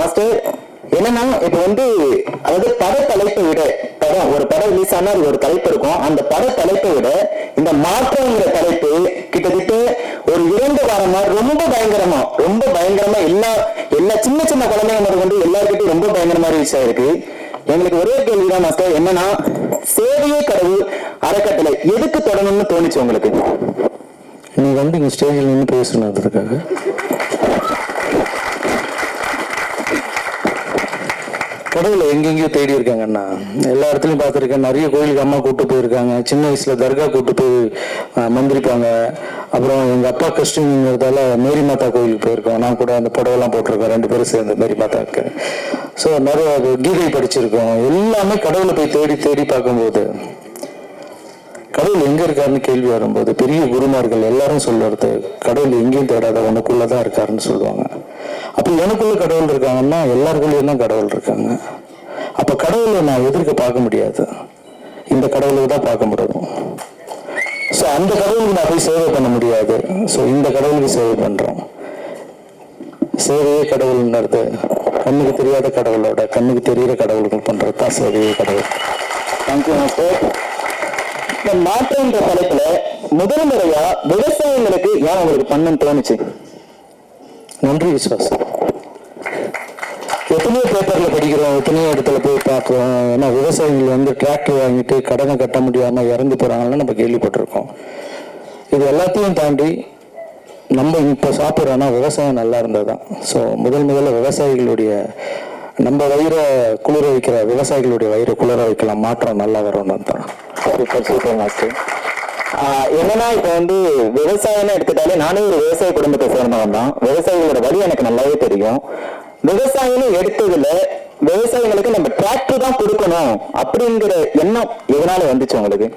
Master என்னன்னா இப்ப வந்து அதாவது பட தலைப்பை விட படம் ஒரு படம் ரிலீஸ் ஆனா அது ஒரு தலைப்பு இருக்கும். அந்த பட தலைப்பை விட இந்த மாற்றங்கிற தலைப்பு கிட்டத்தட்ட ஒரு இரண்டு வாரமா ரொம்ப பயங்கரமா ரொம்ப பயங்கரமா எல்லா எல்லா சின்ன சின்ன குழந்தைங்க முதல் கொண்டு எல்லாருக்கிட்டையும் ரொம்ப பயங்கரமா ரீச் ஆயிருக்கு. எங்களுக்கு ஒரே கேள்விதான் மாஸ்டர் என்னன்னா சேவையே கடவுள் அறக்கட்டளை எதுக்கு தொடங்கணும்னு தோணுச்சு உங்களுக்கு? நீ வந்து இங்க ஸ்டேஜில் நின்று பேசணும் அதுக்காக. கடவுளை எங்கெங்கேயோ தேடி இருக்காங்கண்ணா எல்லா இடத்துலையும் பார்த்துருக்கேன். நிறைய கோயிலுக்கு அம்மா கூட்டு போயிருக்காங்க. சின்ன வயசுல தர்கா கூட்டு போய் மந்திரிப்பாங்க. அப்புறம் எங்க அப்பா கிறிஸ்டின்ங்கிறதால மேரி மாதா கோயிலுக்கு போயிருக்கோம். நான் கூட அந்த புடவைலாம் போட்டிருக்கோம். ரெண்டு பேரும் சேர்ந்து மேரி மாதாவுக்கு ஸோ நிறைய அது கீதை படிச்சிருக்கோம். எல்லாமே கடவுளை போய் தேடி தேடி பார்க்கும்போது. கடவுள் எங்க இருக்காருன்னு கேள்வி வரும்போது பெரிய குருமார்கள் எல்லாரும் சொல்றது கடவுள் எங்கேயும் தேடாத உனக்குள்ளதான் இருக்காருன்னு சொல்லுவாங்க. அப்போ எனக்குள்ள கடவுள் இருக்காங்கன்னா எல்லாருக்குள்ளேயும் தான் கடவுள் இருக்காங்க. அப்போ கடவுளை நான் எதிர்க்க பார்க்க முடியாது. இந்த கடவுளுக்கு தான் பார்க்க முடியும். ஸோ அந்த கடவுளுக்கு நான் போய் சேவை பண்ண முடியாது. ஸோ இந்த கடவுளுக்கு சேவை பண்ணுறோம் சேவையே கடவுள்ன்றது கண்ணுக்கு தெரியாத கடவுளோட கண்ணுக்கு தெரியிற கடவுளுக்கு பண்ணுறது தான் சேவையே கடவுள். தேங்க்யூ மாஸ்டர் இந்த மாற்றம்ன்ற தலைப்புல முதல் முறையா விவசாயிகளுக்கு ஏன் உங்களுக்கு பண்ணுன்னு தோணுச்சு? நன்றி விசுவாசம் எத்தனையோ பேப்பர்ல படிக்கிறோம் எத்தனையோ இடத்துல போய் பார்க்குறோம். ஏன்னா விவசாயிகள் வந்து டிராக்டர் வாங்கிட்டு கடனை கட்ட முடியாம இறந்து போறாங்கன்னு நம்ம கேள்விப்பட்டிருக்கோம். இது எல்லாத்தையும் தாண்டி நம்ம இப்போ சாப்பிட்றோன்னா விவசாயம் நல்லா இருந்ததுதான். ஸோ முதல் முதல்ல விவசாயிகளுடைய நம்ம வயிறை குளிர வைக்கிற விவசாயிகளுடைய வயிறை குளிர வைக்கலாம். மாற்றம் நல்லா வரும்னு தான் சூப்பர் சூப்பர் மாஸ்டர். என்னன்னா இப்ப வந்து விவசாயம்னு எடுத்துட்டாலே நானே ஒரு விவசாய குடும்பத்தை சேர்ந்தவன் தான் விவசாயிகளோட வழி எனக்கு நல்லாவே தெரியும். விவசாயம்னு எடுத்ததுல விவசாயிகளுக்கு நம்ம டிராக்டர் தான் கொடுக்கணும் அப்படிங்கிற எண்ணம் எதனால வந்துச்சு உங்களுக்கு?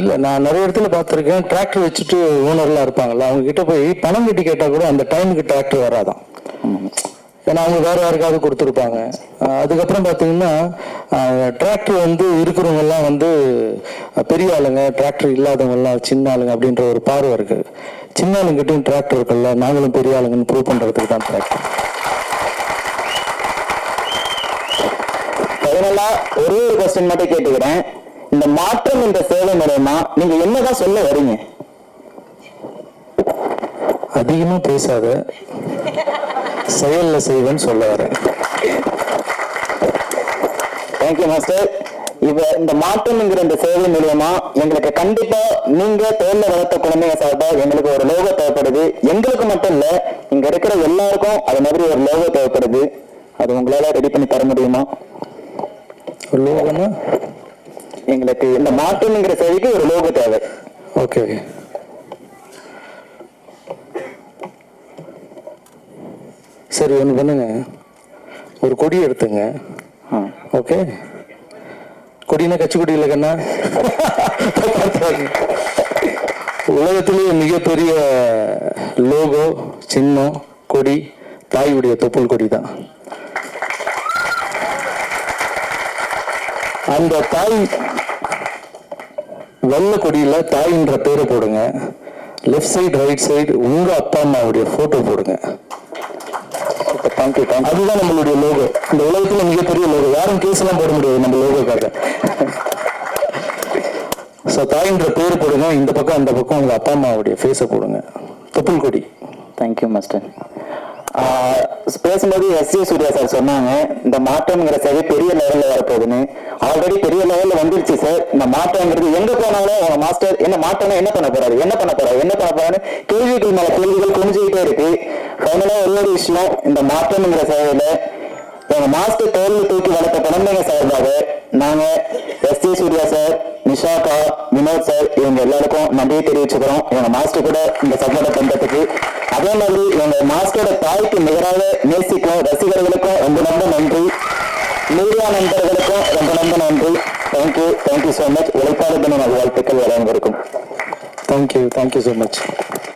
இல்ல நான் நிறைய இடத்துல பார்த்துருக்கேன். டிராக்டர் வச்சுட்டு ஓனர்லாம் இருப்பாங்கல்ல அவங்க கிட்ட போய் பணம் கட்டி கேட்டா கூட அந்த டைமுக்கு டிராக்டர் வராதான் ஏன்னா அவங்க வேற யாருக்காவது கொடுத்துருப்பாங்க. அதுக்கப்புறம் பார்த்தீங்கன்னா டிராக்டர் வந்து இருக்கிறவங்க எல்லாம் வந்து பெரிய ஆளுங்க டிராக்டர் இல்லாதவங்க எல்லாம் சின்ன ஆளுங்க அப்படின்ற ஒரு பார்வை இருக்கு. சின்ன ஆளுங்கிட்டையும் டிராக்டர் இருக்குல்ல நாங்களும் பெரிய ஆளுங்கன்னு ப்ரூவ் பண்றதுக்கு தான் டிராக்டர் ஃபைனலா ஒரே ஒரு கொஸ்டின் மட்டும் கேட்டுக்கிறேன். இந்த மாற்றம் என்ற சேவை மூலயமா நீங்க என்னதான் சொல்ல வரீங்க? அதிகமா பேசாத. செயல்ல செய்வேன்னு சொல்ல வரேன். தேங்க்யூ மாஸ்டர் இவ இந்த மாற்றம்ங்கிற இந்த சேவை மூலியமா எங்களுக்கு கண்டிப்பா நீங்க தோல்ல வளர்த்த குழந்தைங்க சார்பா எங்களுக்கு ஒரு லோகோ தேவைப்படுது. எங்களுக்கு மட்டும் இல்ல இங்க இருக்கிற எல்லாருக்கும் அது மாதிரி ஒரு லோகோ தேவைப்படுது. அது உங்களால ரெடி பண்ணி தர முடியுமா? லோகனா எங்களுக்கு இந்த மாற்றம்ங்கிற சேவைக்கு ஒரு லோகோ தேவை. ஓகே சரி ஒன்று பண்ணுங்க. ஒரு கொடி எடுத்துங்க. ஓகே கொடினா கட்சி கொடி இல்லை கண்ணா? உலகத்திலேயே மிகப்பெரிய லோகோ சின்னம் கொடி தாயுடைய தொப்புள் கொடி தான் அந்த தாய் வெள்ள கொடியில தாயின்ற பேரை போடுங்க. லெஃப்ட் சைடு ரைட் சைடு உங்க அப்பா அம்மாவுடைய போட்டோ போடுங்க. அதுதான் நம்மளுடைய லோகோ இந்த உலகத்துல மிகப்பெரிய லோகோ யாரும் கேஸ் எல்லாம் போட முடியாது நம்ம லோகோக்காக ஸோ தாயின்ற பேர் போடுங்க. இந்த பக்கம் அந்த பக்கம் உங்க அப்பா அம்மாவுடைய ஃபேஸை போடுங்க. தொப்புள் கொடி. தேங்க்யூ மாஸ்டர் பேசும்போது எஸ் ஜே சூர்யா சார் சொன்னாங்க இந்த மாற்றம்ங்கிற சேவை பெரிய லெவலில் வரப்போகுதுன்னு. ஆல்ரெடி பெரிய லெவலில் வந்துருச்சு சார். இந்த மாற்றம்ங்கிறது எங்க போனாலும் உங்க மாஸ்டர் என்ன மாற்றம்னா என்ன பண்ண போறாரு? என்ன பண்ண போறாரு? என்ன பண்ண போறாரு கேள்விகள் மேல கேள்விகள் குனிஞ்சுக்கிட்டே இருக்கு. ஃபைனலாக ஒரு ஒரு விஷயம் இந்த மாற்றம்ங்கிற சேவையில எங்க மாஸ்டர் தோல்வி தூக்கி வளர்த்த குழந்தைங்க சார்பாக நாங்க எஸ் ஜே சூர்யா சார் நிஷாக்கா வினோத் சார் இவங்க எல்லாருக்கும் நன்றியை தெரிவிச்சுக்கிறோம். எங்க மாஸ்டர் கூட இந்த சப்போர்ட்டை பண்றதுக்கு அதே மாதிரி எங்க மாஸ்டரோட தாய்க்கு நிகராக நேசிக்கும் ரசிகர்களுக்கும் ரொம்ப ரொம்ப நன்றி. மீடியா நண்பர்களுக்கும் ரொம்ப ரொம்ப நன்றி. தேங்க்யூ தேங்க்யூ ஸோ மச் உழைப்பாளர் தின நல்வாழ்த்துக்கள் வழங்கியிருக்கும் thank you thank you so much